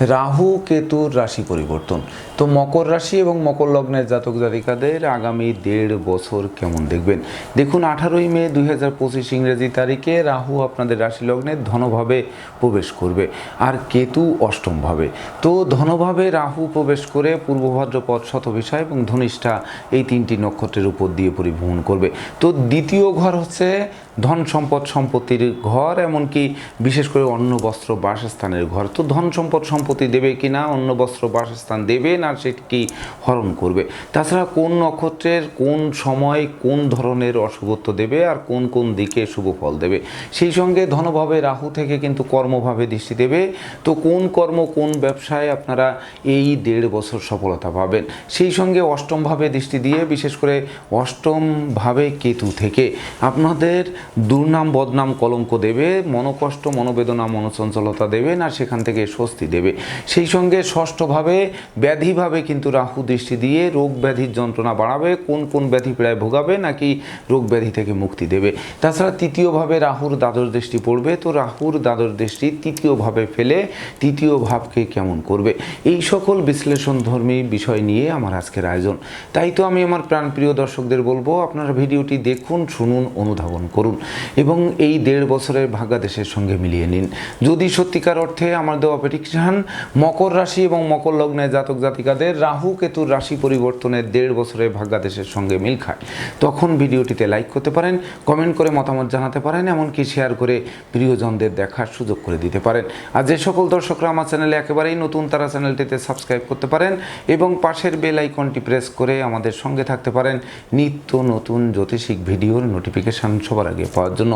রাহু কেতুর রাশি পরিবর্তন। তো মকর রাশি এবং মকর লগ্নের জাতক জাতিকাদের আগামী দেড় বছর কেমন দেখবেন? দেখুন, আঠারোই মে দুই হাজার পঁচিশ ইংরেজি তারিখে রাহু আপনাদের রাশি লগ্নে ধনভাবে প্রবেশ করবে আর কেতু অষ্টমভাবে। তো ধনভাবে রাহু প্রবেশ করে পূর্ব ভাদ্রপদ শতভিষা এবং ধনিষ্ঠা এই তিনটি নক্ষত্রের উপর দিয়ে পরিভ্রমণ করবে। তো দ্বিতীয় ঘর হচ্ছে ধন সম্পদ সম্পত্তির ঘর, এমনকি বিশেষ করে অন্ন, বস্ত্র, বাসস্থানের ঘর। তো ধন সম্পদ সম্পত্তি দেবে কি না অন্য বস্ত্র বাসস্থান দেবে না সেটি হরণ করবে? তাছাড়া কোন নক্ষত্রের কোন সময় কোন ধরনের অশুভত্ব দেবে আর কোন কোন দিকে শুভ ফল দেবে? সেই সঙ্গে ধনভাবে রাহু থেকে কিন্তু কর্মভাবে দৃষ্টি দেবে। তো কোন কর্ম কোন ব্যবসায় আপনারা এই দেড় বছর সফলতা পাবেন? সেই সঙ্গে অষ্টমভাবে দৃষ্টি দিয়ে, বিশেষ করে অষ্টমভাবে কেতু থেকে আপনাদের দুর্নাম, বদনাম, কলঙ্ক দেবে, মনোকষ্ট, মনোবেদনা, মনোচঞ্চলতা দেবে না, সেখান থেকে স্বস্তি দেবে। সেই সঙ্গে ষষ্ঠভাবে ব্যাধিভাবে কিন্তু রাহু দৃষ্টি দিয়ে রোগ ব্যাধির যন্ত্রণা বাড়াবে, কোন কোন ব্যাধি প্রায় ভোগাবে নাকি রোগ ব্যাধি থেকে মুক্তি দেবে। তাছাড়া তৃতীয়ভাবে রাহুর দ্বাদশ দৃষ্টি পড়বে, তো রাহুর দ্বাদশ দৃষ্টি তৃতীয়ভাবে ফেলে তৃতীয় ভাবকে কেমন করবে? এই সকল বিশ্লেষণধর্মী বিষয় নিয়ে আমার আজকের আয়োজন। তাই তো আমি আমার প্রাণপ্রিয় দর্শকদের বলব, আপনারা ভিডিওটি দেখুন, শুনুন, অনুধাবন করুন এবং এই দেড় বছরের ভাগ্যাদেশের সঙ্গে মিলিয়ে নিন। যদি সত্যিকার অর্থে আমার দেওয়া প্রেডিকশন মকর রাশি এবং মকর লগ্নে জাতক জাতিকাদের রাহু কেতুর রাশি পরিবর্তনের দেড় বছরের ভাগ্যাদেশের সঙ্গে মিল খায়। তখন ভিডিওটিতে লাইক করতে পারেন, কমেন্ট করে মতামত জানাতে পারেন, এমনকি শেয়ার করে প্রিয়জনদের দেখার সুযোগ করে দিতে পারেন। আর যে সকল দর্শকরা আমার চ্যানেলে একেবারেই নতুন, তারা চ্যানেলটিতে সাবস্ক্রাইব করতে পারেন এবং পাশের বেল আইকনটি প্রেস করে আমাদের সঙ্গে থাকতে পারেন নিত্য নতুন জ্যোতিষিক ভিডিওর নোটিফিকেশান সবার আগে পাওয়ার জন্য।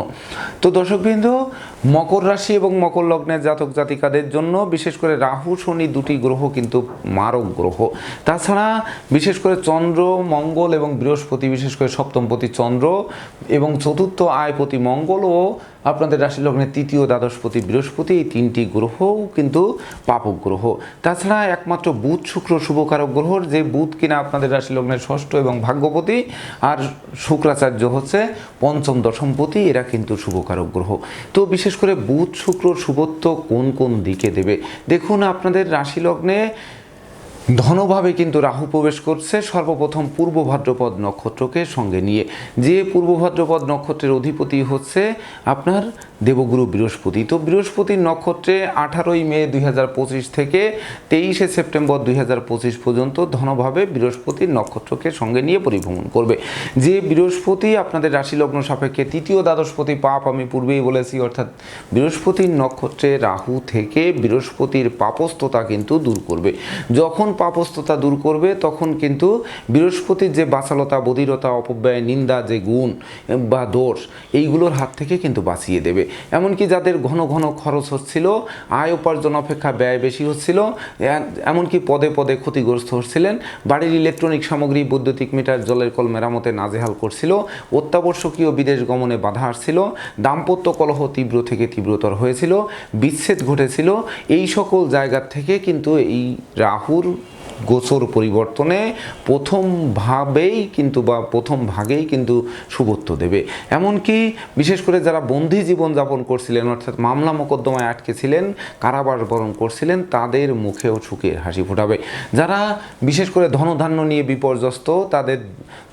তো দর্শকবৃন্দ মকর রাশি এবং মকর লগ্নের জাতক জাতিকাদের জন্য বিশেষ করে রাহু, শনি দুটি গ্রহ কিন্তু মারক গ্রহ। তাছাড়া বিশেষ করে চন্দ্র, মঙ্গল এবং বৃহস্পতি, বিশেষ করে সপ্তমপতি চন্দ্র এবং চতুর্থ আয়পতি মঙ্গল ও আপনাদের রাশি লগ্নের তৃতীয় দ্বাদশপতি বৃহস্পতি, এই তিনটি গ্রহও কিন্তু পাপক গ্রহ। তাছাড়া একমাত্র বুধ, শুক্র, শুভকারক গ্রহ যে বুধ কিনা আপনাদের রাশি লগ্নের ষষ্ঠ এবং ভাগ্যপতি, আর শুক্রাচার্য হচ্ছে পঞ্চম দশমপতি এরা কিন্তু শুভকারক গ্রহ। তো বিশেষ করে বুধ, শুক্র, শুভত্ব কোন কোন দিকে দেবে? দেখুন, আপনাদের রাশি লগ্নে ধনভাবে কিন্তু রাহু প্রবেশ করছে, সর্বপ্রথম পূর্ব ভাদ্রপদ নক্ষত্রকে সঙ্গে নিয়ে। যে পূর্ব ভাদ্রপদ নক্ষত্রের অধিপতি হচ্ছে আপনার দেবগুরু বৃহস্পতি। তো বৃহস্পতির নক্ষত্রে আঠারোই মে দুই হাজার পঁচিশ থেকে তেইশে সেপ্টেম্বর দুই হাজার পঁচিশ পর্যন্ত ধনভাবে বৃহস্পতির নক্ষত্রকে সঙ্গে নিয়ে পরিভ্রমণ করবে। যে বৃহস্পতি আপনাদের রাশি লগ্ন সাপেক্ষে তৃতীয় দ্বাদশপতি পাপ আমি পূর্বেই বলেছি, অর্থাৎ বৃহস্পতির নক্ষত্রে রাহু থেকে বৃহস্পতির পাপস্থতা কিন্তু দূর করবে। যখন পাপস্থতা দূর করবে, তখন কিন্তু বৃহস্পতির যে বাচালতা, বধিরতা, অপব্যয়, নিন্দা, যে গুণ বা দোষ, এইগুলোর হাত থেকে কিন্তু বাঁচিয়ে দেবে। এমনকি যাদের ঘন ঘন খরচ হচ্ছিল, আয় উপার্জন অপেক্ষা ব্যয় বেশি হচ্ছিল এমনকি পদে পদে ক্ষতিগ্রস্ত হচ্ছিলেন, বাড়ির ইলেকট্রনিক সামগ্রী, বৈদ্যুতিক মিটার, জলের কল মেরামতে নাজেহাল করছিল, অত্যাবশ্যকীয় বিদেশ গমনে বাধা আসছিল, দাম্পত্য কলহ তীব্র থেকে তীব্রতর হয়েছিল, বিচ্ছেদ ঘটেছিল, এই সকল জায়গার থেকে কিন্তু এই রাহুর গোচর পরিবর্তনে প্রথম ভাবেই কিন্তু বা প্রথম ভাগেই কিন্তু শুভত্ব দেবে। এমনকি বিশেষ করে যারা বন্দি জীবন যাপন করছিলেন, অর্থাৎ মামলা মোকদ্দমায় আটকে ছিলেন, কারাবাস বরণ করছিলেন, তাদের মুখেও সুখের হাসি ফোটাবে। যারা বিশেষ করে ধনধান্য নিয়ে বিপর্যস্ত, তাদের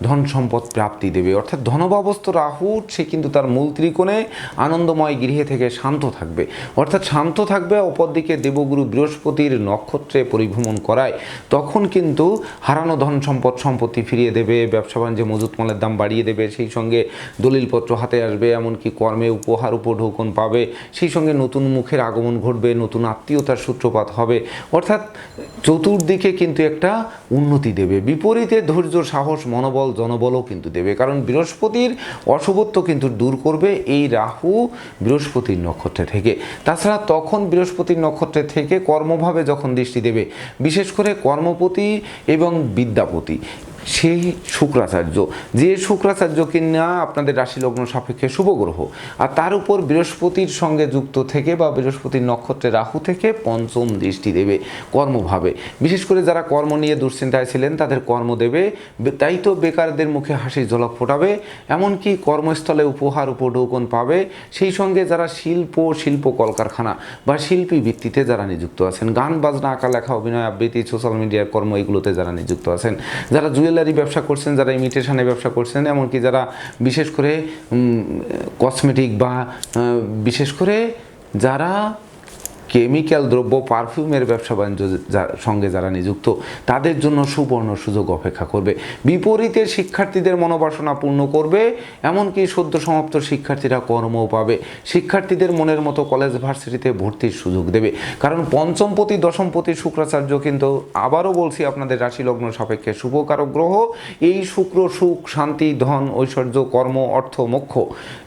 ধন সম্পদ প্রাপ্তি দেবে। অর্থাৎ ধনবাবস্থ রাহু, সে কিন্তু তার মূল ত্রিকোণে আনন্দময় গৃহে থেকে শান্ত থাকবে। অর্থাৎ শান্ত থাকবে, অপরদিকে দেবগুরু বৃহস্পতির নক্ষত্রে পরিভ্রমণ করায়। তখন কিন্তু হারানো ধন সম্পদ সম্পত্তি ফিরিয়ে দেবে, ব্যবসা বাণিজ্যে মজুত মালের দাম বাড়িয়ে দেবে, সেই সঙ্গে দলিলপত্র হাতে আসবে, এমনকি কর্মে উপহার, উপঢৌকন পাবে, সেই সঙ্গে নতুন মুখের আগমন ঘটবে, নতুন আত্মীয়তার সূত্রপাত হবে। অর্থাৎ চতুর্দিকে কিন্তু একটা উন্নতি দেবে। বিপরীতে ধৈর্য, সাহস, মনোবল, জনবলও কিন্তু দেবে। কারণ বৃহস্পতির অশুভত্ব কিন্তু দূর করবে এই রাহু বৃহস্পতির নক্ষত্রে থেকে। তাছাড়া তখন বৃহস্পতির নক্ষত্রে থেকে কর্মভাবে যখন দৃষ্টি দেবে, বিশেষ করে কর্মপতি এবং বিদ্যাপতি। সেই শুক্রাচার্য। যে শুক্রাচার্য কিনা আপনাদের রাশি লগ্ন সাপেক্ষে শুভ গ্রহ। আর তার উপর বৃহস্পতির সঙ্গে যুক্ত থেকে বা বৃহস্পতির নক্ষত্রে রাহু থেকে পঞ্চম দৃষ্টি দেবে কর্মভাবে বিশেষ করে যারা কর্ম নিয়ে দুশ্চিন্তায় ছিলেন, তাদের কর্ম দেবে। তাই তো বেকারদের মুখে হাসির ঝলক ফোটাবে, এমনকি কর্মস্থলে উপহার উপঢৌকন পাবে। সেই সঙ্গে যারা শিল্প শিল্প কলকারখানা বা শিল্পী ভিত্তিতে যারা নিযুক্ত আছেন, গান, বাজনা, আঁকা, লেখা, অভিনয়, আবৃত্তি সোশ্যাল মিডিয়ার কর্ম, এগুলোতে যারা নিযুক্ত আছেন, যারা জুয়েলারি ব্যবসা করছেন, যারা ইমিটেশনে ব্যবসা করছেন, এমনকি যারা বিশেষ করে কসমেটিক বা বিশেষ করে যারা কেমিক্যাল দ্রব্য, পারফিউমের ব্যবসা বাণিজ্য সঙ্গে যারা নিযুক্ত, তাদের জন্য সুবর্ণ সুযোগ অপেক্ষা করবে। বিপরীতে শিক্ষার্থীদের মনোবাসনা পূর্ণ করবে, এমনকি সদ্য সমাপ্ত শিক্ষার্থীরা কর্মও পাবে। শিক্ষার্থীদের মনের মতো কলেজ ভার্সিটিতে ভর্তির সুযোগ দেবে। কারণ পঞ্চমপতি, দশমপতি শুক্রাচার্য কিন্তু আবারও বলছি, আপনাদের রাশি লগ্ন সাপেক্ষে শুভকারক গ্রহ। এই শুক্র সুখ, শান্তি, ধন, ঐশ্বর্য, কর্ম, অর্থ, মোক্ষ,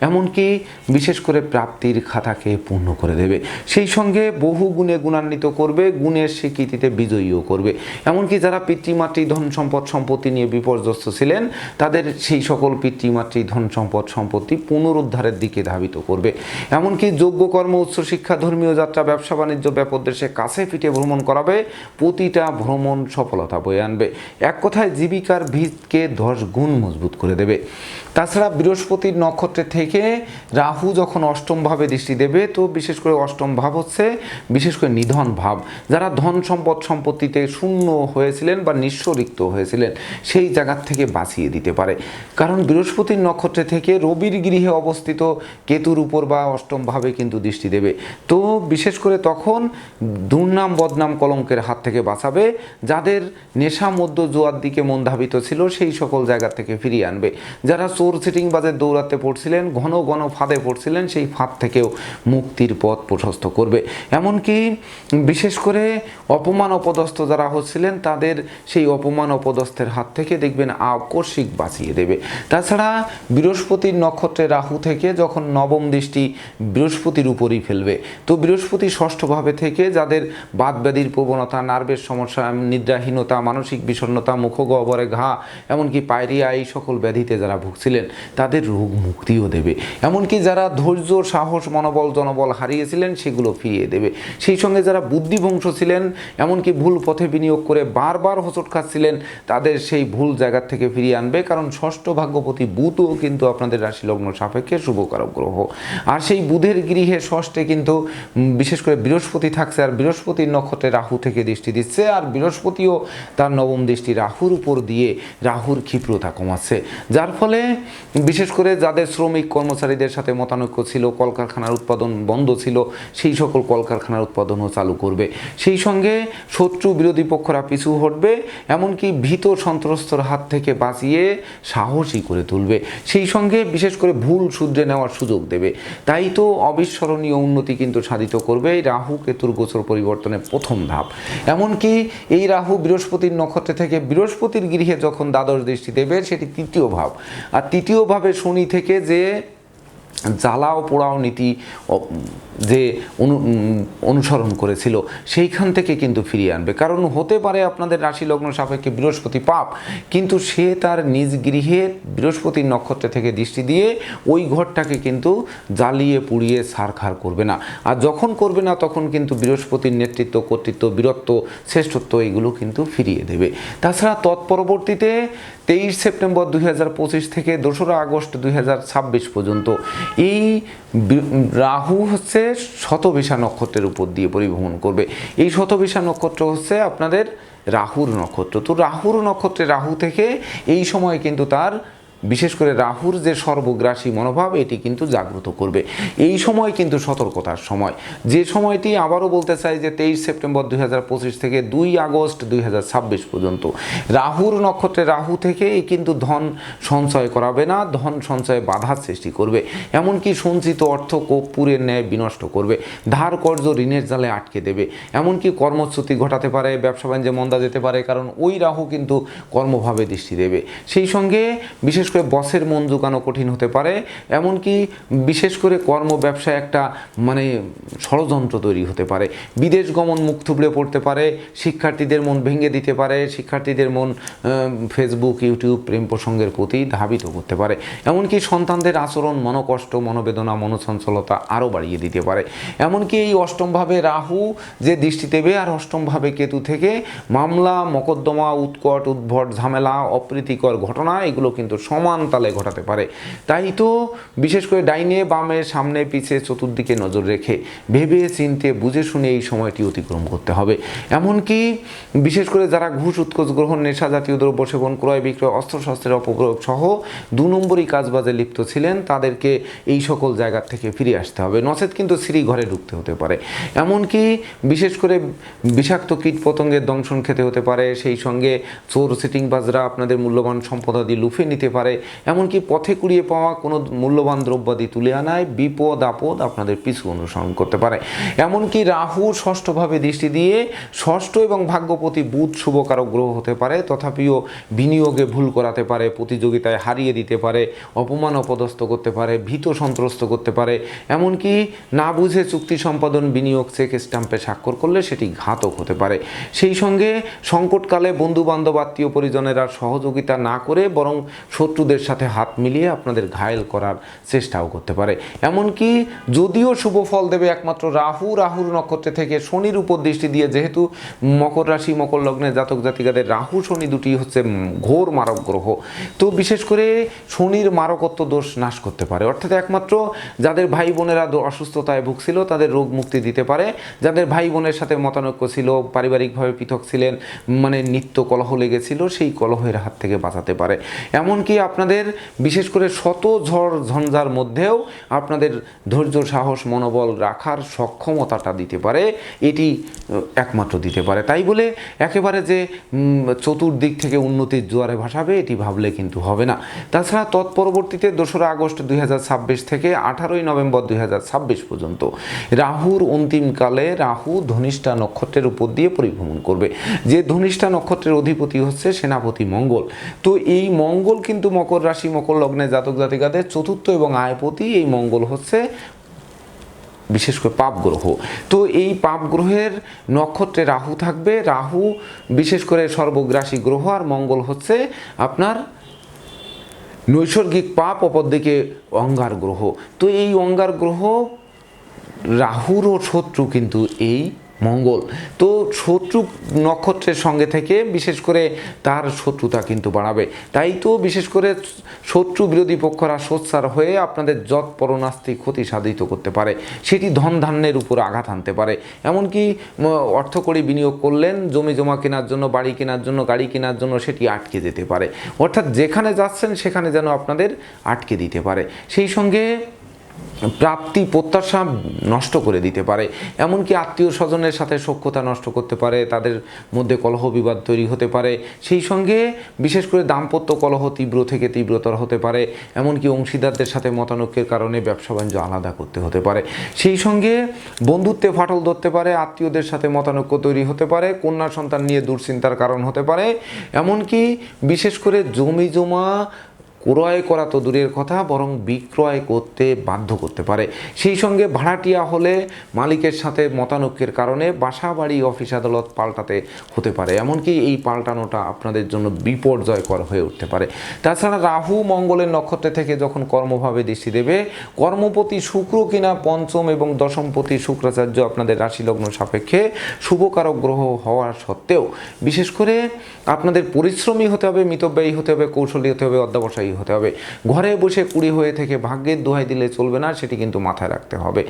এমনকি বিশেষ করে প্রাপ্তির খাতাকে পূর্ণ করে দেবে। সেই সঙ্গে বহু গুণে গুণান্বিত করবে, গুণের স্বীকৃতিতে বিজয়ীও করবে। এমনকি যারা পিতৃমাতৃ ধন সম্পদ সম্পত্তি নিয়ে বিপর্যস্ত ছিলেন, তাদের সেই সকল পিতৃমাতৃ ধন সম্পদ সম্পত্তি পুনরুদ্ধারের দিকে ধাবিত করবে। এমনকি যোগ্য কর্ম উচ্চশিক্ষা ধর্মীয় যাত্রা, ব্যবসা, বাণিজ্য ব্যাপক দেশে কাছে পিঠে ভ্রমণ করাবে, প্রতিটা ভ্রমণ সফলতা বয়ে আনবে। এক কথায় জীবিকার ভিতকে দশ গুণ মজবুত করে দেবে। তাছাড়া বৃহস্পতির নক্ষত্রে থেকে রাহু যখন অষ্টমভাবে দৃষ্টি দেবে, তো বিশেষ করে অষ্টম ভাব হচ্ছে বিশেষ করে নিধন ভাব, যারা ধন সম্পদ সম্পত্তিতে শূন্য হয়েছিলেন বা নিঃস্বরিক্ত হয়েছিলেন, সেই জায়গার থেকে বাঁচিয়ে দিতে পারে। কারণ বৃহস্পতির নক্ষত্রে থেকে রবির গৃহে অবস্থিত কেতুর উপর বা অষ্টম ভাবে কিন্তু দৃষ্টি দেবে। তো বিশেষ করে তখন দুর্নাম বদনাম কলঙ্কের হাত থেকে বাঁচাবে, যাদের নেশা মধ্য জোয়ার দিকে মন ধাবিত ছিল, সেই সকল জায়গা থেকে ফিরিয়ে আনবে। যারা চোর সিটিং বাজে দৌড়াতে পড়ছিলেন, ঘন ঘন ফাঁদে পড়ছিলেন, সেই ফাঁদ থেকেও মুক্তির পথ প্রশস্ত করবে। এমনকি বিশেষ করে অপমান অপদস্থ যারা হচ্ছিলেন, তাদের সেই অপমান অপদস্থের হাত থেকে দেখবেন আকস্মিক বাঁচিয়ে দেবে। তাছাড়া বৃহস্পতির নক্ষত্রে রাহু থেকে যখন নবম দৃষ্টি বৃহস্পতির উপরই ফেলবে, তো বৃহস্পতি ষষ্ঠভাবে থেকে যাদের বাদ ব্যাধির প্রবণতা, নার্ভের সমস্যা, নিদ্রাহীনতা, মানসিক বিষণ্ণতা, মুখগহ্বরে ঘা, এমনকি পায়রিয়া, এই সকল ব্যাধিতে যারা ভুগছিলেন, তাদের রোগ মুক্তিও দেবে। এমনকি যারা ধৈর্য, সাহস, মনোবল, জনবল হারিয়েছিলেন, সেগুলো ফিরিয়ে দেবে। সেই সঙ্গে যারা বুদ্ধিভংশ ছিলেন, এমনকি ভুল পথে বিনিয়োগ করে বারবার হোঁচট খাচ্ছিলেন, তাদের সেই ভুল জায়গা থেকে ফিরিয়ে আনবে। কারণ ষষ্ঠ ভাগ্যপতি বুধও কিন্তু আপনাদের রাশি লগ্ন সাপেক্ষে শুভকারক গ্রহ আর সেই বুধের গৃহে ষষ্ঠে কিন্তু বিশেষ করে বৃহস্পতি থাকছে। আর বৃহস্পতির নক্ষত্রে রাহু থেকে দৃষ্টি দিচ্ছে। আর বৃহস্পতিও তার নবম দৃষ্টি রাহুর উপর দিয়ে রাহুর ক্ষিপ্রতা কমাচ্ছে। যার ফলে, বিশেষ করে যাদের শ্রমিক কর্মচারীদের সাথে মতানৈক্য ছিল, কলকারখানার উৎপাদন বন্ধ ছিল, সেই সকল কলকারখানার উৎপাদনও চালু করবে। সেই সঙ্গে শত্রু বিরোধী পক্ষরা পিছু হটবে, এমনকি ভীত সন্ত্রস্তর হাত থেকে বাঁচিয়ে সাহসী করে তুলবে। সেই সঙ্গে বিশেষ করে ভুল শুধরে নেওয়ার সুযোগ দেবে। তাই তো অবিস্মরণীয় উন্নতি কিন্তু সাধিত করবে এই রাহু কেতুর গোচর পরিবর্তনের প্রথম ধাপ। এমনকি এই রাহু বৃহস্পতির নক্ষত্রে থেকে বৃহস্পতির গৃহে যখন দ্বাদশ দৃষ্টি দেবে, সেটি তৃতীয় ভাব। আর তৃতীয় ভাবে শনি থেকে যে জ্বালাও পোড়াও নীতি যে অনু অনুসরণ করেছিল, সেইখান থেকে কিন্তু ফিরিয়ে আনবে। কারণ হতে পারে আপনাদের রাশি লগ্ন সাপেক্ষে বৃহস্পতি পাপ, কিন্তু সে তার নিজ গৃহে বৃহস্পতির নক্ষত্রে থেকে দৃষ্টি দিয়ে ওই ঘরটাকে কিন্তু জ্বালিয়ে পুড়িয়ে সারখার করবে না। আর যখন করবে না, তখন কিন্তু বৃহস্পতির নেতৃত্ব, কর্তৃত্ব, বীরত্ব, শ্রেষ্ঠত্ব, এগুলো কিন্তু ফিরিয়ে দেবে। তাছাড়া তৎপরবর্তীতে তেইশ সেপ্টেম্বর দুই হাজার পঁচিশ থেকে দোসরা আগস্ট দুই হাজার ছাব্বিশ পর্যন্ত এই রাহু হচ্ছে শতবিশা নক্ষত্রের উপর দিয়ে পরিভ্রমণ করবে। এই শতবিশা নক্ষত্র হচ্ছে আপনাদের রাহুর নক্ষত্র। তো রাহুর নক্ষত্রে রাহু থেকে এই সময় কিন্তু তার বিশেষ করে রাহুর যে সর্বগ্রাসী মনোভাব, এটি কিন্তু জাগ্রত করবে। এই সময় কিন্তু সতর্কতার সময়। যে সময়টি আবারও বলতে চাই যে তেইশ সেপ্টেম্বর দুই হাজার পঁচিশ থেকে দুই আগস্ট দুই হাজার ছাব্বিশ পর্যন্ত। রাহুর নক্ষত্রে রাহু থেকে কিন্তু ধন সঞ্চয় করাবে না, ধন সঞ্চয়ে বাধার সৃষ্টি করবে। এমনকি সঞ্চিত অর্থ কর্পূরের ন্যায় বিনষ্ট করবে। ধার কর্য ঋণের জালে আটকে দেবে। এমনকি কর্মচ্যুতি ঘটাতে পারে, ব্যবসা বাণিজ্যে মন্দা যেতে পারে, কারণ ওই রাহু কিন্তু কর্মভাবে দৃষ্টি দেবে। সেই সঙ্গে বিশেষ করে বসের মন জোগানো কঠিন হতে পারে, এমনকি বিশেষ করে কর্ম ব্যবসায় একটা মানে ষড়যন্ত্র তৈরি হতে পারে। বিদেশ গমন মুখ থুবড়ে পড়তে পারে, শিক্ষার্থীদের মন ভেঙে দিতে পারে, শিক্ষার্থীদের মন ফেসবুক ইউটিউব প্রেম প্রসঙ্গের প্রতি ধাবিত করতে পারে। এমনকি সন্তানদের আচরণ, মনোকষ্ট, মনোবেদনা, মনোচঞ্চলতা আরও বাড়িয়ে দিতে পারে। এমনকি এই অষ্টমভাবে রাহু যে দৃষ্টি দেবে, আর অষ্টমভাবে কেতু থেকে, মামলা, মকদ্দমা, উৎকট, উদ্ভট, ঝামেলা, অপ্রীতিকর ঘটনা, এগুলো কিন্তু সমান তালে ঘটাতে পারে। তাই তো বিশেষ করে ডাইনে বামে সামনে পিছে চতুর্দিকে নজর রেখে ভেবে চিনতে বুঝে শুনে এই সময়টি অতিক্রম করতে হবে। এমনকি বিশেষ করে যারা ঘুষ, উৎকোচ, গ্রহণ, নেশা জাতীয় দ্রব্য সেবন, ক্রয় বিক্রয়, অস্ত্রশস্ত্রের অপপ্রয়োগ সহ দু নম্বরই কাজবাজে লিপ্ত ছিলেন, তাদেরকে এই সকল জায়গা থেকে ফিরে আসতে হবে। নচেত কিন্তু সিঁড়ি ঘরে ঢুকতে হতে পারে। এমনকি বিশেষ করে বিষাক্ত কীট পতঙ্গের দংশন খেতে হতে পারে। সেই সঙ্গে চোর, সিটিংবাজরা আপনাদের মূল্যবান সম্পদাদি লুফে নিতে পারে। এমনকি পথে কুড়িয়ে পাওয়া কোনো মূল্যবান দ্রব্যাদি তুলে আনায় বিপদ আপদ আপনাদের পিছু অনুসরণ করতে পারে। এমনকি রাহু ষষ্ঠভাবে দৃষ্টি দিয়ে ষষ্ঠ এবং ভাগ্যপতি বুধ শুভকারক গ্রহ হতে পারে, তথাপিও বিনিয়োগে ভুল করাতে পারে, প্রতিযোগিতায় হারিয়ে দিতে পারে, অপমান অপদস্থ করতে পারে, ভীত সন্ত্রস্ত করতে পারে। এমনকি না বুঝে চুক্তি সম্পাদন বিনিয়োগ চেক স্ট্যাম্পে স্বাক্ষর করলে সেটি ঘাতক হতে পারে। সেই সঙ্গে সংকটকালে বন্ধু বান্ধব আত্মীয় পরিজনেরা সহযোগিতা না করে বরং শত্রুদের সাথে হাত মিলিয়ে আপনাদের ঘায়েল করার চেষ্টাও করতে পারে। এমনকি যদিও শুভ ফল দেবে একমাত্র রাহু, রাহুর নক্ষত্রে থেকে শনির উপর দৃষ্টি দিয়ে যেহেতু মকর রাশি, মকর লগ্নে জাতক জাতিকাদের রাহু, শনি দুটি হচ্ছে ঘোর মারক গ্রহ। তো বিশেষ করে শনির মারকত্ব দোষ নাশ করতে পারে। অর্থাৎ একমাত্র যাদের ভাই বোনেরা অসুস্থতায় ভুগছিল, তাদের রোগ মুক্তি দিতে পারে। যাদের ভাই বোনের সাথে মতানৈক্য ছিল, পারিবারিকভাবে পৃথক ছিলেন মানে নিত্য কলহ লেগেছিল, সেই কলহের হাত থেকে বাঁচাতে পারে। এমনকি আপনাদের, বিশেষ করে শত ঝড় ঝঞ্ঝার মধ্যেও আপনাদের ধৈর্য, সাহস, মনোবল রাখার সক্ষমতাটা দিতে পারে, এটি একমাত্র দিতে পারে। তাই বলে একেবারে যে চতুর্দিক থেকে উন্নতির জোয়ারে ভাসাবে, এটি ভাবলে কিন্তু হবে না। তাছাড়া তৎপরবর্তীতে দোসরা আগস্ট দুই হাজার ছাব্বিশ থেকে আঠারোই নভেম্বর দুই হাজার ছাব্বিশ পর্যন্ত রাহুর অন্তিমকালে রাহু ধনিষ্ঠা নক্ষত্রের উপর দিয়ে পরিভ্রমণ করবে। যে ধনিষ্ঠা নক্ষত্রের অধিপতি হচ্ছে সেনাপতি মঙ্গল। তো এই মঙ্গল কিন্তু মকর রাশি, মকর লগ্নে জাতক জাতিকাদের চতুর্থ এবং আয়পতি এই মঙ্গল হচ্ছে বিশেষ করে পাপ গ্রহ। তো এই পাপ গ্রহের নক্ষত্রে রাহু থাকবে। রাহু বিশেষ করে সর্বগ্রাসী গ্রহ আর মঙ্গল হচ্ছে আপনার নৈসর্গিক পাপ অপরদিকে অঙ্গার গ্রহ। তো এই অঙ্গার গ্রহ রাহুরও শত্রু কিন্তু এই মঙ্গল। তো শত্রু নক্ষত্রের সঙ্গে থেকে বিশেষ করে তার শত্রুতা কিন্তু বাড়াবে। তাই তো বিশেষ করে শত্রু বিরোধী পক্ষরা সোচ্চার হয়ে আপনাদের যৎ পরনাস্তি ক্ষতি সাধিত করতে পারে। সেটি ধন ধান্যের উপর আঘাত আনতে পারে। এমনকি অর্থ করে বিনিয়োগ করলেন, জমি জমা কেনার জন্য, বাড়ি কেনার জন্য, গাড়ি কেনার জন্য সেটি আটকে যেতে পারে। অর্থাৎ যেখানে যাচ্ছেন সেখানে যেন আপনাদের আটকে দিতে পারে। সেই সঙ্গে প্রাপ্তি প্রত্যাশা নষ্ট করে দিতে পারে। এমনকি আত্মীয় স্বজনের সাথে সখ্যতা নষ্ট করতে পারে, তাদের মধ্যে কলহ বিবাদ তৈরি হতে পারে। সেই সঙ্গে বিশেষ করে দাম্পত্য কলহ তীব্র থেকে তীব্রতর হতে পারে। এমনকি অংশীদারদের সাথে মতানৈক্যের কারণে ব্যবসা বাণিজ্য আলাদা করতে হতে পারে। সেই সঙ্গে বন্ধুত্বে ফাটল ধরতে পারে, আত্মীয়দের সাথে মতানৈক্য তৈরি হতে পারে, কন্যা সন্তান নিয়ে দুশ্চিন্তার কারণ হতে পারে। এমনকি বিশেষ করে জমি জমা ক্রয় করা তো দূরের কথা, বরং বিক্রয় করতে বাধ্য করতে পারে। সেই সঙ্গে ভাড়াটিয়া হলে মালিকের সাথে মতানৈক্যের কারণে বাসা বাড়ি অফিস আদালত পাল্টাতে হতে পারে। এমনকি এই পাল্টানোটা আপনাদের জন্য বিপর্যয়কর হয়ে উঠতে পারে। তাছাড়া রাহু মঙ্গলের নক্ষত্রে থেকে যখন কর্মভাবে দৃষ্টি দেবে, কর্মপতি শুক্র কিনা পঞ্চম এবং দশমপতি শুক্রাচার্য আপনাদের রাশিলগ্ন সাপেক্ষে শুভকারক গ্রহ হওয়ার সত্ত্বেও, বিশেষ করে আপনাদের পরিশ্রমী হতে হবে, মিতব্যয়ী হতে হবে, কৌশলী হতে হবে, অধ্যাবসায়ী হতে হবে। ঘরে বসে কুড়ি হয়ে থেকে ভাগ্যের দোহাই দিলে চলবে না, সেটি কিন্তু মাথায় রাখতে হবে।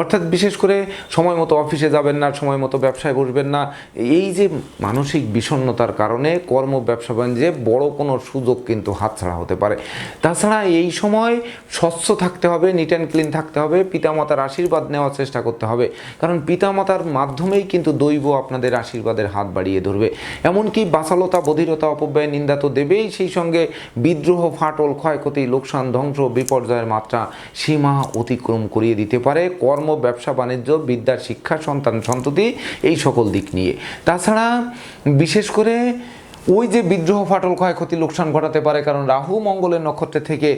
অর্থাৎ বিশেষ করে সময় মতো অফিসে যাবেন না, সময় মতো ব্যবসায় বসবেন না, এই যে মানসিক বিষণ্ণতার কারণে কর্ম ব্যবসা বাণিজ্যে বড় কোনো সুযোগ কিন্তু হাতছাড়া হতে পারে। তাছাড়া এই সময় স্বচ্ছ থাকতে হবে নিট অ্যান্ড ক্লিন থাকতে হবে, পিতামাতার আশীর্বাদ নেওয়ার চেষ্টা করতে হবে। কারণ পিতামাতার মাধ্যমেই কিন্তু দৈব আপনাদের আশীর্বাদের হাত বাড়িয়ে ধরবে। এমনকি বাসালতা বধিরতা, অপব্যয়, নিন্দা তো দেবেই, সেই সঙ্গে বিদ্রোহ ফাটল ক্ষয়ক্ষতি, লোকসান, ধ্বংস, বিপর্যয়ের মাত্রা সীমা অতিক্রম করিয়ে দিতে পারে। কর্ম, ব্যবসা, বাণিজ্য বিদ্যার শিক্ষা, সন্তান, সন্ততি, এই সকল দিক নিয়ে। তাছাড়া বিশেষ করে ওই যে বিদ্রোহ, ফাটল, ক্ষয়ক্ষতি, লোকসান ঘটাতে পারে, কারণ রাহু, মঙ্গলের নক্ষত্রে থেকে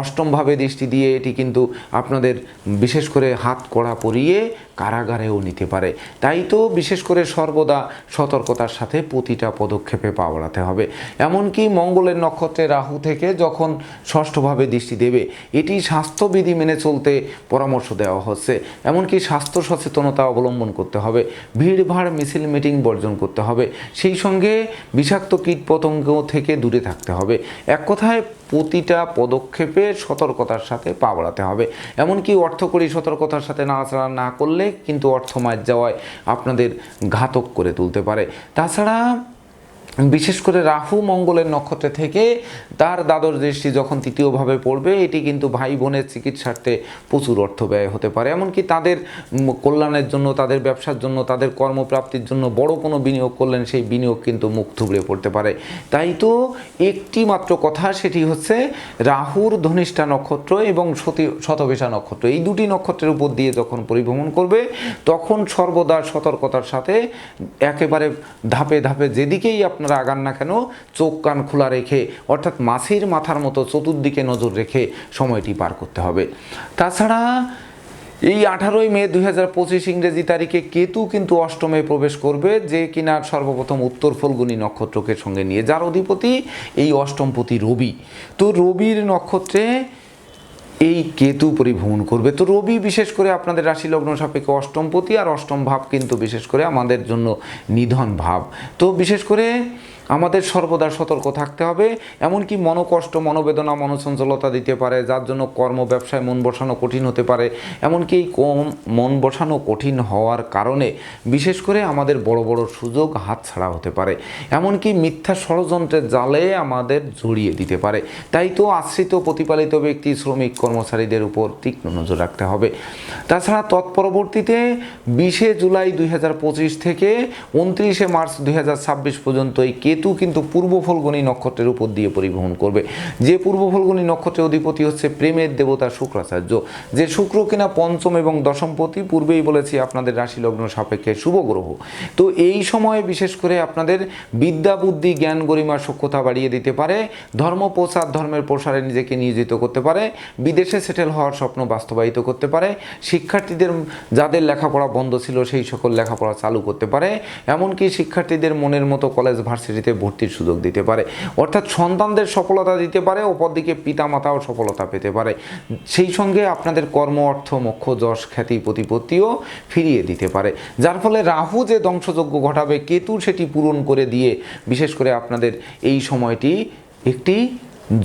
অষ্টমভাবে দৃষ্টি দিয়ে এটি কিন্তু আপনাদের বিশেষ করে হাত কড়া পরিয়ে কারাগারেও নিতে পারে। তাই তো বিশেষ করে সর্বদা সতর্কতার সাথে প্রতিটা পদক্ষেপে পা বাড়াতে হবে। এমনকি মঙ্গলের নক্ষত্রে রাহু থেকে যখন ষষ্ঠভাবে দৃষ্টি দেবে, এটি স্বাস্থ্যবিধি মেনে চলতে পরামর্শ দেওয়া হচ্ছে। এমনকি স্বাস্থ্য সচেতনতা অবলম্বন করতে হবে, ভিড়ভাড় মিছিল মিটিং বর্জন করতে হবে, সেই সঙ্গে বিষাক্ত কীট পতঙ্গ থেকে দূরে থাকতে হবে। এক কথায় প্রতিটা পদক্ষেপে সতর্কতার সাথে পা বাড়াতে হবে। এমনকি অর্থকরী সতর্কতার সাথে নাড়াচাড়া না করলে কিন্তু অর্থ মার যাওয়ায় আপনাদের ঘাতক করে তুলতে পারে। তাছাড়া বিশেষ করে রাহু মঙ্গলের নক্ষত্রে থেকে তার দ্বাদশ দৃষ্টি যখন তৃতীয়ভাবে পড়বে, এটি কিন্তু ভাই বোনের চিকিৎসার্থে প্রচুর অর্থ ব্যয় হতে পারে। এমনকি তাদের কল্যাণের জন্য, তাদের ব্যবসার জন্য, তাদের কর্মপ্রাপ্তির জন্য বড় কোনো বিনিয়োগ করলেন, সেই বিনিয়োগ কিন্তু মুখ থুবড়ে পড়তে পারে। তাই তো একটি মাত্র কথা, সেটি হচ্ছে রাহুর ধনিষ্ঠা নক্ষত্র এবং সতী, শতবেশা নক্ষত্র। এই দুটি নক্ষত্রের উপর দিয়ে যখন পরিভ্রমণ করবে, তখন সর্বদা সতর্কতার সাথে একেবারে ধাপে ধাপে যেদিকেই আপনারা আগান না কেন, চোখ কান খোলা রেখে, অর্থাৎ মাছির মাথার মতো চতুর্দিকে নজর রেখে সময়টি পার করতে হবে। তাছাড়া এই আঠারোই মে দুই হাজার পঁচিশ ইংরেজি তারিখে কেতু কিন্তু অষ্টমে প্রবেশ করবে, যে কিনা সর্বপ্রথম উত্তর ফল্গুনী নক্ষত্রকে সঙ্গে নিয়ে। যার অধিপতি এই অষ্টমপতি রবি। তো রবির নক্ষত্রে এই কেতু পরিভ্রমণ করবে। তো রবি বিশেষ করে আপনাদের রাশি লগ্ন সাপেক্ষে অষ্টমপতি আর অষ্টম ভাব কিন্তু বিশেষ করে আমাদের জন্য নিধন ভাব। তো বিশেষ করে আমাদের সর্বদা সতর্ক থাকতে হবে, এমনকি মনোকষ্ট, মনোবেদনা, মনোচঞ্চলতা দিতে পারে, যার জন্য কর্ম, ব্যবসায় মন বসানো কঠিন হতে পারে। এমনকি এই কম মন বসানো কঠিন হওয়ার কারণে বিশেষ করে আমাদের বড় বড় সুযোগ হাতছাড়া হতে পারে। এমনকি মিথ্যা ষড়যন্ত্রের জালে আমাদের জড়িয়ে দিতে পারে। তাই তো আশ্রিত, প্রতিপালিত ব্যক্তি, শ্রমিক, কর্মচারীদের উপর তীক্ষ্ণ নজর রাখতে হবে। তাছাড়া তৎপরবর্তীতে বিশে জুলাই দুই হাজার পঁচিশ থেকে উনত্রিশে মার্চ দুই হাজার ছাব্বিশ পর্যন্ত এই কেতু কিন্তু পূর্ব ফলগুনি নক্ষত্রের উপর দিয়ে পরিবহন করবে। যে পূর্ব ফলগুনি নক্ষত্রের অধিপতি হচ্ছে প্রেমের দেবতা শুক্রাচার্য। যে শুক্র কিনা পঞ্চম এবং দশমপতি পূর্বেই বলেছি আপনাদের রাশি লগ্ন সাপেক্ষে শুভ গ্রহ। তো এই সময়ে বিশেষ করে আপনাদের বিদ্যা, বুদ্ধি, জ্ঞান, গরিমা সক্ষতা বাড়িয়ে দিতে পারে। ধর্ম প্রচার ধর্মের প্রসারে নিজেকে নিয়োজিত করতে পারে। বিদেশে সেটেল হওয়ার স্বপ্ন বাস্তবায়িত করতে পারে। শিক্ষার্থীদের যাদের লেখাপড়া বন্ধ ছিল, সেই সকল লেখাপড়া চালু করতে পারে। এমনকি শিক্ষার্থীদের মনের মতো কলেজ ভার্সিটিতে ভর্তির সুযোগ দিতে পারে। অর্থাৎ সন্তানদের সফলতা দিতে পারে, অপরদিকে পিতামাতাও সফলতা পেতে পারে। সেই সঙ্গে আপনাদের কর্ম, অর্থ, মোক্ষ, যশ, খ্যাতি, প্রতিপত্তিও ফিরিয়ে দিতে পারে। যার ফলে রাহু যে ধ্বংসযজ্ঞ ঘটাবে, কেতু সেটি পূরণ করে দিয়ে, বিশেষ করে আপনাদের এই সময়টি একটি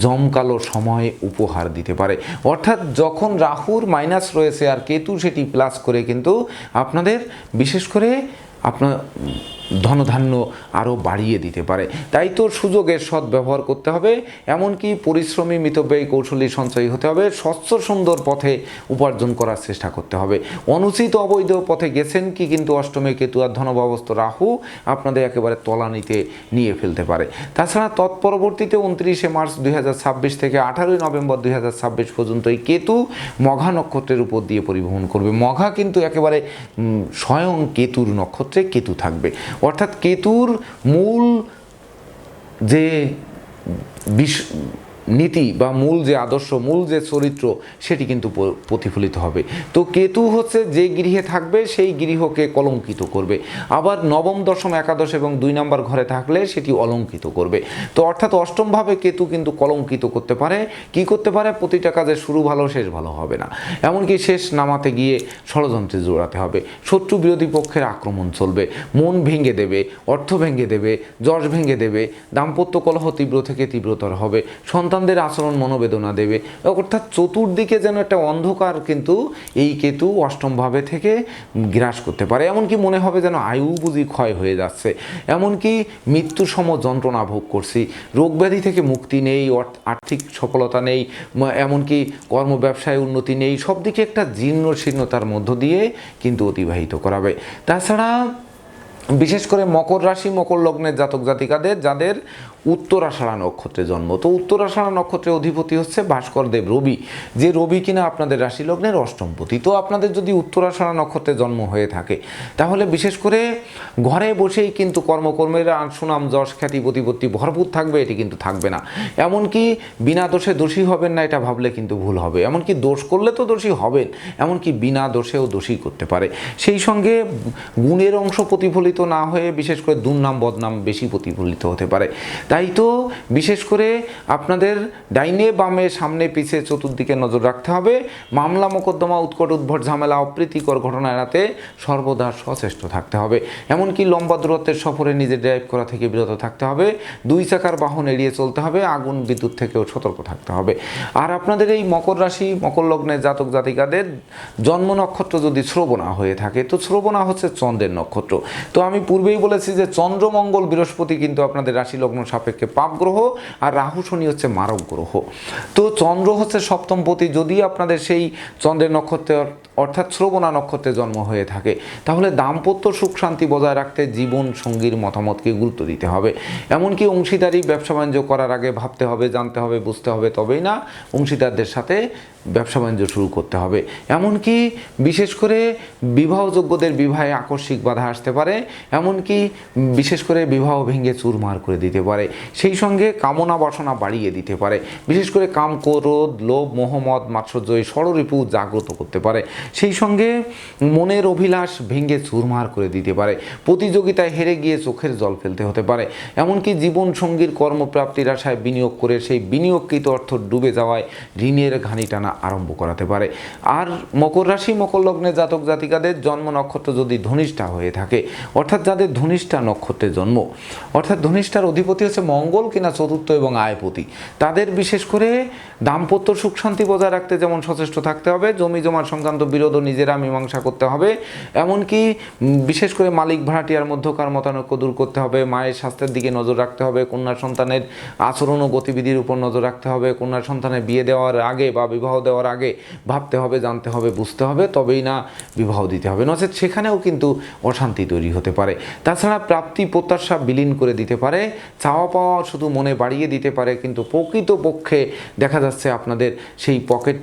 জমকালো সময় উপহার দিতে পারে। অর্থাৎ যখন রাহুর মাইনাস রয়েছে আর কেতু সেটি প্লাস করে কিন্তু আপনাদের, বিশেষ করে আপনার ধনধান্য আরও বাড়িয়ে দিতে পারে। তাই তো সুযোগের সৎ ব্যবহার করতে হবে, এমনকি পরিশ্রমী মিতব্যয়ী কৌশলী সঞ্চয়ী হতে হবে, স্বচ্ছ সুন্দর পথে উপার্জন করার চেষ্টা করতে হবে। অনুচিত অবৈধ পথে গেছেন কি কিন্তু অষ্টমে কেতু আর ধনবাবস্থ রাহু আপনাদের একেবারে তলানিতে নিয়ে ফেলতে পারে। তাছাড়া তৎপরবর্তীতে উনত্রিশে মার্চ দুই হাজার ছাব্বিশ থেকে আঠারোই নভেম্বর দুই হাজার ছাব্বিশ পর্যন্ত এই কেতু মঘা নক্ষত্রের উপর দিয়ে পরিবহন করবে। মঘা কিন্তু একেবারে স্বয়ং কেতুর নক্ষত্রে কেতু থাকবে। অর্থাৎ কেতুর মূল যে বিশ নীতি বা মূল যে আদর্শ, মূল যে চরিত্র, সেটি কিন্তু প্রতিফলিত হবে। তো কেতু হচ্ছে যে গৃহে থাকবে, সেই গৃহকে কলঙ্কিত করবে। আবার নবম, দশম, একাদশ এবং দুই নম্বর ঘরে থাকলে সেটি অলঙ্কিত করবে। তো অর্থাৎ অষ্টমভাবে কেতু কিন্তু কলঙ্কিত করতে পারে। কি করতে পারে? প্রতিটা কাজে শুরু ভালো, শেষ ভালো হবে না। এমনকি শেষ নামাতে গিয়ে ষড়যন্ত্রে জোড়াতে হবে। শত্রু বিরোধী পক্ষের আক্রমণ চলবে। মন ভেঙে দেবে, অর্থ ভেঙে দেবে, যশ ভেঙে দেবে, দাম্পত্য কলহ তীব্র থেকে তীব্রতর হবে। সন্তানদের আচরণ মনোবেদনা দেবে। অর্থাৎ চতুর্দিকে যেন একটা অন্ধকার কিন্তু এই কেতু অষ্টমভাবে থেকে গ্রাস করতে পারে। এমনকি মনে হবে যেন আয়ু বুঝি ক্ষয় হয়ে যাচ্ছে। এমনকি মৃত্যু সম যন্ত্রণা ভোগ করছি। রোগ ব্যাধি থেকে মুক্তি নেই আর্থিক সফলতা নেই এমনকি কর্ম ব্যবসায় উন্নতি নেই। সব দিকে একটা জীর্ণ শীর্ণতার মধ্য দিয়ে কিন্তু অতিবাহিত করাবে। তাছাড়া বিশেষ করে মকর রাশি, মকর লগ্নের জাতক জাতিকাদের, যাদের উত্তরাষাঢ়া নক্ষত্রে জন্ম। তো উত্তরাষাঢ়া নক্ষত্রের অধিপতি হচ্ছে ভাস্করদেব রবি। যে রবি কিনা আপনাদের রাশি লগ্নের অষ্টমপতি তো আপনাদের যদি উত্তরাষাঢ়া নক্ষত্রে জন্ম হয়ে থাকে, তাহলে বিশেষ করে ঘরে বসেই কিন্তু কর্মকর্মের সুনাম, যশ, খ্যাতি, প্রতিপত্তি ভরপুর থাকবে, এটি কিন্তু থাকবে না। এমনকি বিনা দোষে দোষী হবেন না, এটা ভাবলে কিন্তু ভুল হবে। এমনকি দোষ করলে তো দোষী হবেন, এমনকি বিনা দোষেও দোষী করতে পারে। সেই সঙ্গে গুণের অংশ প্রতিফলিত না হয়ে বিশেষ করে দুর্নাম, বদনাম বেশি প্রতিফলিত হতে পারে। তাই তো বিশেষ করে আপনাদের ডাইনে বামে সামনে পিছে চতুর্দিকে নজর রাখতে হবে। মামলা মোকদ্দমা, উৎকট উদ্ভট ঝামেলা, অপ্রীতিকর ঘটনা এড়াতে সর্বদা সচেষ্ট থাকতে হবে। এমনকি লম্বা দূরত্বের সফরে নিজে ড্রাইভ করা থেকে বিরত থাকতে হবে। দুই চাকার বাহন এড়িয়ে চলতে হবে, আগুন, বিদ্যুৎ থেকেও সতর্ক থাকতে হবে। আর আপনাদের এই মকর রাশি, মকর লগ্নের জাতক জাতিকাদের জন্ম নক্ষত্র যদি শ্রবণা হয়ে থাকে, তো শ্রবণা হচ্ছে চন্দ্রের নক্ষত্র। তো আমি পূর্বেই বলেছি যে চন্দ্রমঙ্গল বৃহস্পতি কিন্তু আপনাদের রাশি লগ্ন সাপেক্ষে পাপ গ্রহ আর রাহু শনি হচ্ছে মারক গ্রহ। তো চন্দ্র হচ্ছে সপ্তম সপ্তমপতি যদি আপনাদের সেই চন্দ্রের নক্ষত্রে অর্থাৎ শ্রবণা নক্ষত্রে জন্ম হয়ে থাকে, তাহলে দাম্পত্য সুখ শান্তি বজায় রাখতে জীবন সঙ্গীর মতামতকে গুরুত্ব দিতে হবে। এমনকি অংশীদারি ব্যবসা বাণিজ্য করার আগে ভাবতে হবে, জানতে হবে, বুঝতে হবে, তবেই না অংশীদারদের সাথে ব্যবসা বাণিজ্য শুরু করতে হবে। এমনকি বিশেষ করে বিবাহযোগ্যদের বিবাহে আকস্মিক বাধা আসতে পারে, এমনকি বিশেষ করে বিবাহ ভেঙে চুরমার করে দিতে পারে। সেই সঙ্গে কামনা বাসনা বাড়িয়ে দিতে পারে। বিশেষ করে কাম ক্রোধ, লোভ মোহাম্মদ মাৎসর্য এই ষড়রিপু জাগ্রত করতে পারে। সেই সঙ্গে মনের অভিলাষ ভেঙে চুরমার করে দিতে পারে। প্রতিযোগিতায় হেরে গিয়ে চোখের জল ফেলতে হতে পারে। এমনকি জীবন সঙ্গীর কর্মপ্রাপ্তির আশায় বিনিয়োগ করে সেই বিনিয়োগকৃত অর্থ ডুবে যাওয়ায় ঋণের ঘানি টানা আরম্ভ করাতে পারে। আর মকর রাশি, মকর লগ্নে জাতক জাতিকাদের জন্ম নক্ষত্র যদি ধনিষ্ঠা হয়ে থাকে, অর্থাৎ যাদের ধনিষ্ঠা নক্ষত্রে জন্ম, অর্থাৎ ধনিষ্ঠার অধিপতি হচ্ছে মঙ্গল কিনা চতুর্থ এবং আয়পতি। তাদের বিশেষ করে দাম্পত্য সুখ শান্তি বজায় রাখতে যেমন সচেষ্ট থাকতে হবে, জমি জমার সংক্রান্ত বিরোধ নিজেরা মীমাংসা করতে হবে। এমনকি বিশেষ করে মালিক ভাড়াটিয়ার মধ্যকার মতানৈক্য দূর করতে হবে, মায়ের স্বাস্থ্যের দিকে নজর রাখতে হবে কন্যা সন্তানের আচরণ ও গতিবিধির উপর নজর রাখতে হবে কন্যা সন্তানের বিয়ে দেওয়ার আগে বা বিবাহ দেওয়ার আগে ভাবতে হবে, জানতে হবে, বুঝতে হবে, তবেই না বিবাহ দিতে হবে। নচেত সেখানেও কিন্তু অশান্তি তৈরি হতে পারে। তাছাড়া প্রাপ্তি প্রত্যাশা বিলীন করে দিতে পারে, চাওয়া পাওয়া শুধু মনে বাড়িয়ে দিতে পারে কিন্তু প্রকৃতপক্ষে দেখা যাচ্ছে আপনাদের সেই পকেট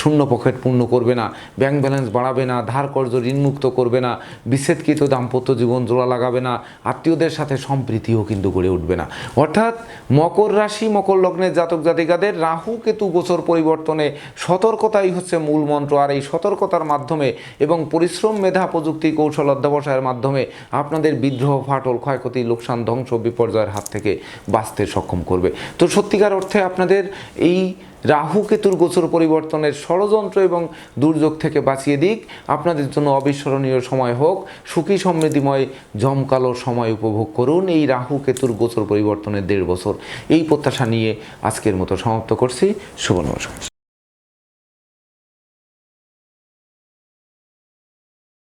শূন্য পকেট পূর্ণ করবে না ব্যাংক ব্যালেন্স বাড়াবে না, ধার কর্য ঋণমুক্ত করবে না, বিচ্ছেদকৃত দাম্পত্য জীবন জোড়া লাগাবে না, আত্মীয়দের সাথে সম্প্রীতিও কিন্তু গড়ে উঠবে না। অর্থাৎ মকর রাশি, মকর লগ্নের জাতক জাতিকাদের রাহু কেতু গোচর পরিবর্তনে সতর্কতাই হচ্ছে মূল মন্ত্র। আর এই সতর্কতার মাধ্যমে এবং পরিশ্রম, মেধা, প্রযুক্তি, কৌশল, অধ্যবসায়ের মাধ্যমে আপনাদের বিদ্রোহ, ফাটল, ক্ষয়ক্ষতি, লোকসান, ধ্বংস, বিপর্যয়ের হাত থেকে বাঁচতে সক্ষম করবে। তো সত্যিকার অর্থে আপনাদের এই রাহু কেতুর গোচর পরিবর্তনের ষড়যন্ত্র এবং দুর্যোগ থেকে বাঁচিয়ে দিক। আপনাদের জন্য অবিস্মরণীয় সময় হোক। সুখী সমৃদ্ধিময় জমকালো সময় উপভোগ করুন। এই রাহু কেতুর গোচর পরিবর্তনের দেড় বছর এই প্রত্যাশা নিয়ে আজকের মতো সমাপ্ত করছি। শুভ নমস্কার